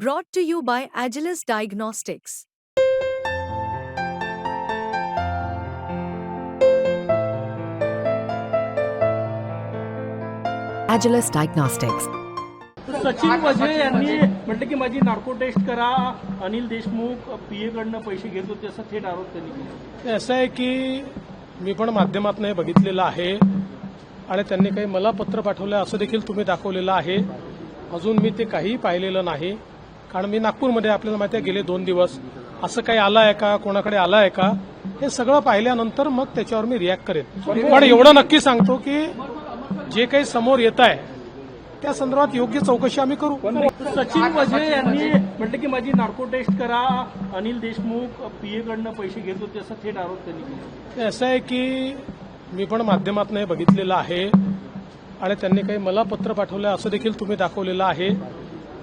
Brought to you by Agilus Diagnostics. Agilus Diagnostics. Sachin Vaze यांनी म्हटलं की माझी नार्को टेस्ट करा अनिल देशमुख पीए कडनं पैसे घेत होते असं थेट आरोप त्यांनी केला ते असं आहे की मी पण माध्यमातून हे बघितलेलं आहे आणि त्यांनी काही मला पत्र पाठवलं असं देखील तुम्ही दाखवलेलं आहे अजून मी ते काहीही पाहिलेलं नाही कारण मी नागपूरमध्ये आपल्याला माहिती आहे गेले दोन दिवस. असं काही आलं आहे का? कोणाकडे आलं आहे का? हे सगळं पाहिल्यानंतर मग त्याच्यावर मी रिॲक्ट करेन. पण एवढं नक्की सांगतो की जे काही समोर येत आहे त्या संदर्भात योग्य चौकशी आम्ही करू. सचिन वझे यांनी म्हटलं की माझी नार्को टेस्ट करा. अनिल देशमुख पीए कडनं पैसे घेत होते असं थेट आरोप त्यांनी असं आहे की मी पण माध्यमातून हे बघितलेलं आहे. आणि त्यांनी काही मला पत्र पाठवलं असं देखील तुम्ही दाखवलेलं आहे.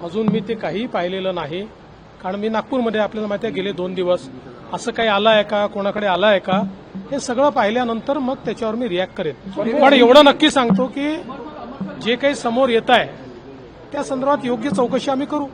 अजून मी ते काहीही पाहिलेलं नाही. कारण मी नागपूरमध्ये आपल्याला माहिती आहे गेले दोन दिवस. असं काही आलं आहे का? कोणाकडे आलं आहे का? हे सगळं पाहिल्यानंतर मग त्याच्यावर मी रिॲक्ट करेन. पण एवढं नक्की सांगतो की जे काही समोर येत आहे त्या संदर्भात योग्य चौकशी आम्ही करू.